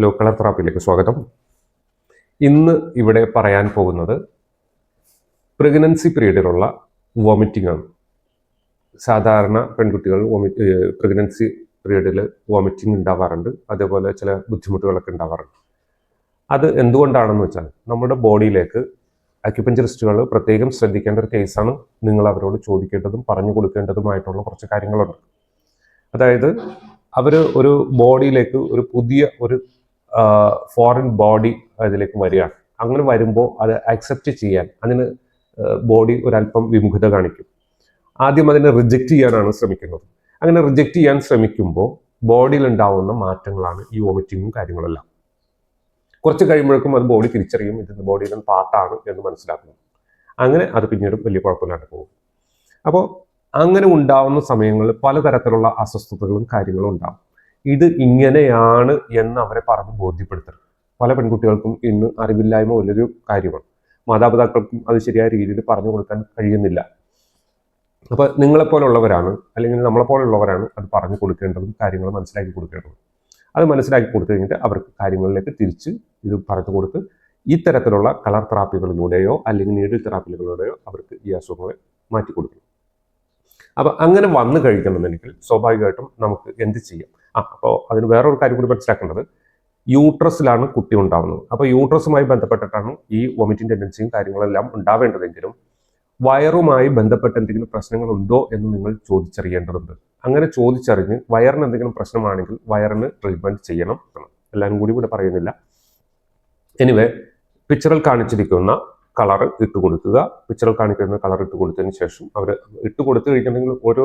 Hello colour തെറാപ്പിയിലേക്ക് സ്വാഗതം. ഇന്ന് ഇവിടെ പറയാൻ പോകുന്നത് പ്രഗ്നൻസി പീരീഡിലുള്ള വോമിറ്റിംഗ് ആണ്. സാധാരണ പെൺകുട്ടികൾ വോമിറ്റ് പ്രഗ്നൻസി പീരീഡിൽ വോമിറ്റിംഗ് ഉണ്ടാവാറുണ്ട്. അതേപോലെ ചില ബുദ്ധിമുട്ടുകളൊക്കെ ഉണ്ടാവാറുണ്ട്. അത് എന്തുകൊണ്ടാണെന്ന് വെച്ചാൽ നമ്മുടെ ബോഡിയിലേക്ക് അക്യുപഞ്ചറിസ്റ്റുകൾ പ്രത്യേകം ശ്രദ്ധിക്കേണ്ട ഒരു കേസാണ് നിങ്ങൾ അവരോട് ചോദിക്കേണ്ടതും പറഞ്ഞു കൊടുക്കേണ്ടതുമായിട്ടുള്ള കുറച്ച് കാര്യങ്ങളുണ്ട്. അതായത് അവർ ഒരു ബോഡിയിലേക്ക് ഒരു പുതിയ ഒരു ഫോറിൻ ബോഡി അതിലേക്ക് വരികയാണ്. അങ്ങനെ വരുമ്പോൾ അത് അക്സെപ്റ്റ് ചെയ്യാൻ അതിന് ബോഡി ഒരല്പം വിമുഖത കാണിക്കും. ആദ്യം അതിനെ റിജക്റ്റ് ചെയ്യാനാണ് ശ്രമിക്കുന്നത്. അങ്ങനെ റിജക്റ്റ് ചെയ്യാൻ ശ്രമിക്കുമ്പോൾ ബോഡിയിൽ ഉണ്ടാവുന്ന മാറ്റങ്ങളാണ് ഈ വോമിറ്റിങ്ങും കാര്യങ്ങളെല്ലാം. കുറച്ച് കഴിയുമ്പോഴേക്കും അത് ബോഡി തിരിച്ചറിയും ഇത് ബോഡിയുടെ പാർട്ടാണ് എന്ന് മനസ്സിലാക്കുന്നു. അങ്ങനെ അത് പിന്നീട് വലിയ കുഴപ്പമില്ലാണ്ട് പോകും. അപ്പോൾ അങ്ങനെ ഉണ്ടാവുന്ന സമയങ്ങളിൽ പലതരത്തിലുള്ള അസ്വസ്ഥതകളും കാര്യങ്ങളും ഉണ്ടാവും. ഇത് ഇങ്ങനെയാണ് എന്ന് അവരെ പറഞ്ഞ് ബോധ്യപ്പെടുത്തണം. പല പെൺകുട്ടികൾക്കും ഇന്ന് അറിവില്ലായ്മ വലിയൊരു കാര്യമാണ്. മാതാപിതാക്കൾക്കും അത് ശരിയായ രീതിയിൽ പറഞ്ഞു കൊടുക്കാൻ കഴിയുന്നില്ല. അപ്പൊ നിങ്ങളെപ്പോലുള്ളവരാണ് അല്ലെങ്കിൽ നമ്മളെപ്പോലുള്ളവരാണ് അത് പറഞ്ഞു കൊടുക്കേണ്ടതും കാര്യങ്ങൾ മനസ്സിലാക്കി കൊടുക്കേണ്ടതും. അത് മനസ്സിലാക്കി കൊടുത്തു കഴിഞ്ഞിട്ട് അവർക്ക് കാര്യങ്ങളിലേക്ക് തിരിച്ച് ഇത് പറഞ്ഞു കൊടുത്ത് ഇത്തരത്തിലുള്ള കളർ തെറാപ്പികളിലൂടെയോ അല്ലെങ്കിൽ നീഡിൽ തെറാപ്പികളിലൂടെയോ അവർക്ക് ഈ അസുഖങ്ങളെ മാറ്റി കൊടുക്കണം അപ്പൊ അങ്ങനെ വന്നു കഴിക്കണമെന്നുണ്ടെങ്കിൽ സ്വാഭാവികമായിട്ടും നമുക്ക് എന്ത് ചെയ്യാം? അപ്പോൾ അതിന് വേറൊരു കാര്യം കൂടി മനസ്സിലാക്കേണ്ടത്. യൂട്രസിലാണ് കുട്ടി ഉണ്ടാവുന്നത്. അപ്പോൾ യൂട്രസുമായി ബന്ധപ്പെട്ടിട്ടാണ് ഈ വൊമിറ്റിംഗ് ടെൻഡൻസിയും കാര്യങ്ങളെല്ലാം ഉണ്ടാവേണ്ടതെങ്കിലും വയറുമായി ബന്ധപ്പെട്ട എന്തെങ്കിലും പ്രശ്നങ്ങളുണ്ടോ എന്ന് നിങ്ങൾ ചോദിച്ചറിയേണ്ടതുണ്ട്. അങ്ങനെ ചോദിച്ചറിഞ്ഞ് വയറിന് എന്തെങ്കിലും പ്രശ്നമാണെങ്കിൽ വയറിന് ട്രീറ്റ്മെന്റ് ചെയ്യണം എല്ലാം കൂടി ഇവിടെ പറയുന്നില്ല. എനിവേ പിക്ചറിൽ കാണിച്ചിരിക്കുന്ന കളർ ഇട്ട് കൊടുക്കുക പിക്ചറിൽ കാണിക്കുന്ന കളർ ഇട്ട് കൊടുത്തതിന് ശേഷം അവർ ഇട്ട് കൊടുത്തു കഴിഞ്ഞിട്ടുണ്ടെങ്കിൽ ഒരു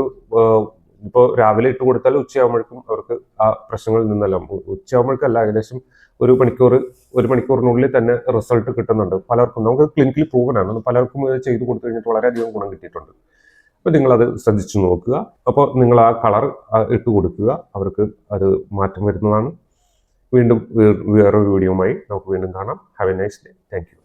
ഇപ്പോൾ രാവിലെ ഇട്ട് കൊടുത്താൽ ഉച്ചയാകുമ്പോഴേക്കും അവർക്ക് ആ പ്രശ്നങ്ങളിൽ നിന്നെല്ലാം. ഉച്ചയാകുമ്പോഴേക്കല്ല ഏകദേശം ഒരു മണിക്കൂർ ഒരു മണിക്കൂറിനുള്ളിൽ തന്നെ റിസൾട്ട് കിട്ടുന്നുണ്ട്. പലർക്കും നമുക്ക് ക്ലിനിക്കിൽ പ്രൂവൻ പലർക്കും ഇത് ചെയ്ത് കൊടുത്തു കഴിഞ്ഞിട്ട് വളരെയധികം ഗുണം കിട്ടിയിട്ടുണ്ട്. അപ്പോൾ നിങ്ങളത് ശ്രദ്ധിച്ചു നോക്കുക. അപ്പോൾ നിങ്ങൾ ആ കളർ ഇട്ട് കൊടുക്കുക. അവർക്ക് അത് മാറ്റം വരുന്നതാണ്. വീണ്ടും വേറൊരു വീഡിയോയുമായി നമുക്ക് വീണ്ടും കാണാം. Have a nice day thank